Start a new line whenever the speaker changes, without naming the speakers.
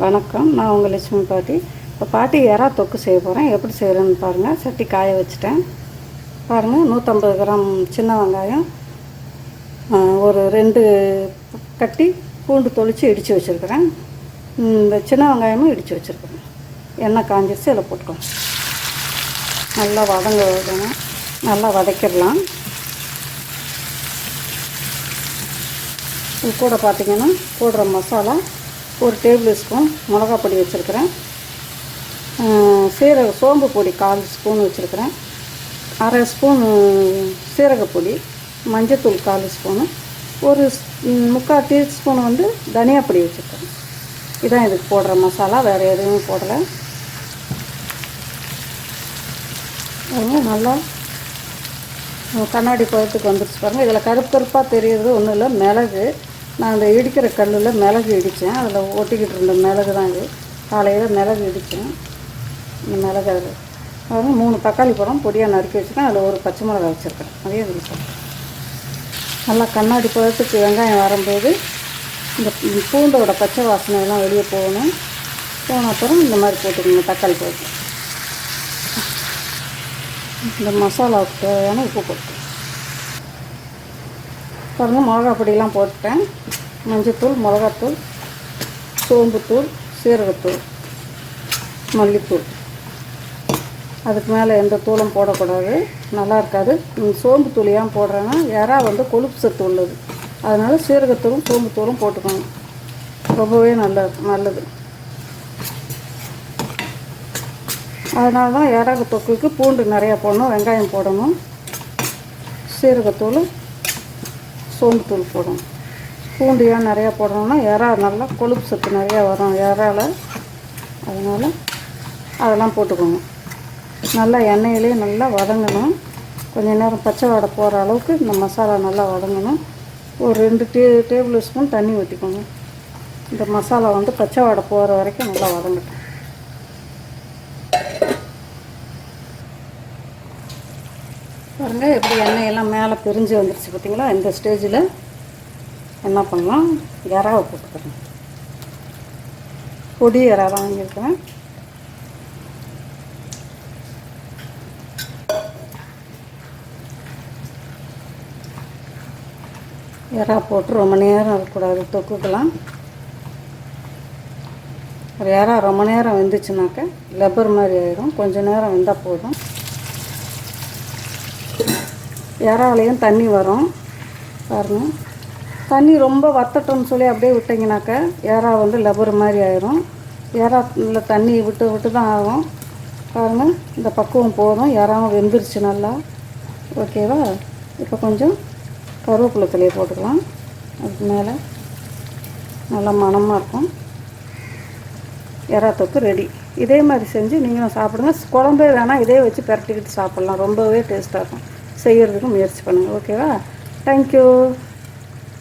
வணக்கம். நான் உங்கள் லட்சுமி பாட்டி. இப்போ பாட்டி எறா தொக்கு செய்ய போகிறேன் எப்படி செய்கிறேன்னு பாருங்கள் சட்டி காய வச்சுட்டேன். பாருங்கள் நூற்றம்பது கிராம் சின்ன வெங்காயம் ஒரு ரெண்டு கட்டி பூண்டு தொளித்து இடித்து வச்சுருக்கிறேன். இந்த சின்ன வெங்காயமும் இடித்து வச்சுருக்கிறேன். எண்ணெய் காஞ்சிருச்சு அதில் போட்டுக்கோங்க. நல்லா வதங்க விடணும். நல்லா வதக்கிடலாம். இது கூட பார்த்திங்கன்னா போடுற மசாலா ஒரு டேபிள் ஸ்பூன் மிளகா பொடி வச்சுருக்கிறேன். சீரக சோம்பு பொடி கால் ஸ்பூன் வச்சுருக்கிறேன். அரை ஸ்பூன் சீரகப்பொடி மஞ்சத்தூள் கால் ஸ்பூனு ஒரு ஸ்- ம், முக்கால் டீஸ்பூன் வந்து தனியா பொடி வச்சுருக்கிறேன். இதான் இதுக்கு போடுற மசாலா வேறு எதுவும் போடலை. நல்லா கண்ணாடி பழத்துக்கு வந்துருச்சு பாருங்கள் இதில் கருப்பு கருப்பாக தெரியுறது ஒன்றும் இல்லை மிளகு நான் அந்த இடிக்கிற கல்லில் மிளகு இடித்தேன். அதில் ஒட்டிக்கிட்டு இருந்த மிளகு தான் இது. காலையில் மிளகு இடித்தேன். இந்த மிளகு அதில். பாருங்க மூணு தக்காளி பழம் பொடியாக நறுக்கி வச்சுருக்கேன் அதில் ஒரு பச்சை மிளகா வச்சுருக்கேன் அதையும் அதில் போடுறேன். நல்லா கண்ணாடி பழத்துக்கு வெங்காயம் வரும்போது இந்த பூண்டோட பச்சை வாசனையெல்லாம் வெளியே போகணும். போன அப்புறம் இந்த மாதிரி போட்டுக்கணும். தக்காளி பழத்தை இந்த மசாலாவுக்கு தேவையான உப்பு போட்டு. பாருங்கள் மிளகா பொடியெலாம் போட்டுட்டேன். மஞ்சத்தூள் மிளகாத்தூள் சோம்புத்தூள் சீரகத்தூள் மல்லித்தூள். அதுக்கு மேலே எந்த தூளும் போடக்கூடாது. நல்லா இருக்காது. சோம்பு சோம்புத்தூள் ஏன் போடுறேன்னா எறா வந்து கொழுப்பு சத்து உள்ளது. அதனால் சீரகத்தூளும் சோம்புத்தூளும் போட்டுக்கணும் ரொம்பவே நல்ல நல்லது. அதனால தான் இறகு தொக்குக்கு பூண்டு நிறையா போடணும் வெங்காயம் போடணும். சீரகத்தூள் சோம்புத்தூள் போடணும் பூண்டு ஏன் நிறையா போடணுன்னா இறா நல்லா கொழுப்பு சத்து நிறையா வரும் இறால. அதனால் அதெல்லாம் போட்டுக்கோங்க. நல்லா எண்ணெயிலே நல்லா வதங்கணும். கொஞ்ச நேரம் பச்சை வாடை போகிற அளவுக்கு இந்த மசாலா நல்லா வதங்கணும். ஒரு ரெண்டு டே டேபிள் ஸ்பூன் தண்ணி ஊற்றிக்கோங்க இந்த மசாலா வந்து பச்சை வாடை போகிற வரைக்கும் நல்லா வதங்கட்டும். பாருங்க எப்படி எண்ணெய் எல்லாம் மேலே பிரிஞ்சு வந்துருச்சு பார்த்தீங்களா இந்த ஸ்டேஜில் என்ன பண்ணலாம்? இறாவை போட்டுக்கிறேன் பொடி இறா வாங்கியிருக்கிறேன். இறா போட்டு ரொம்ப நேரம் இருக்கக்கூடாது தொக்குக்கலாம் ஒரு இறா ரொம்ப நேரம் வெந்துச்சுனாக்க லெப்பர் மாதிரி ஆயிடும் கொஞ்சம் நேரம் வெந்தால் போதும். இறாலையும் தண்ணி வரும். பாருங்கள் தண்ணி ரொம்ப வத்தட்டோம்னு சொல்லி அப்படியே விட்டிங்கனாக்கா இறா வந்து லபர் மாதிரி ஆயிரும். இறால தண்ணி விட்டு விட்டு தான் ஆகும். பாருங்கள் இந்த பக்குவம் போதும். இறாவும் வெந்துருச்சு நல்லா. ஓகேவா? இப்போ கொஞ்சம் கருவேப்பிலை தலையை போட்டுக்கலாம். அதுக்கு மேலே நல்லா மணமாக இருக்கும். எறா தொக்கு ரெடி இதே மாதிரி செஞ்சு நீங்களும் சாப்பிடுங்க. குழம்பே வேணால் இதே வச்சு பிரட்டிக்கிட்டு சாப்பிட்லாம். ரொம்பவே டேஸ்ட்டாக இருக்கும். செய்கிறதுக்கு முயற்சி பண்ணுங்கள் ஓகேவா தேங்க்யூ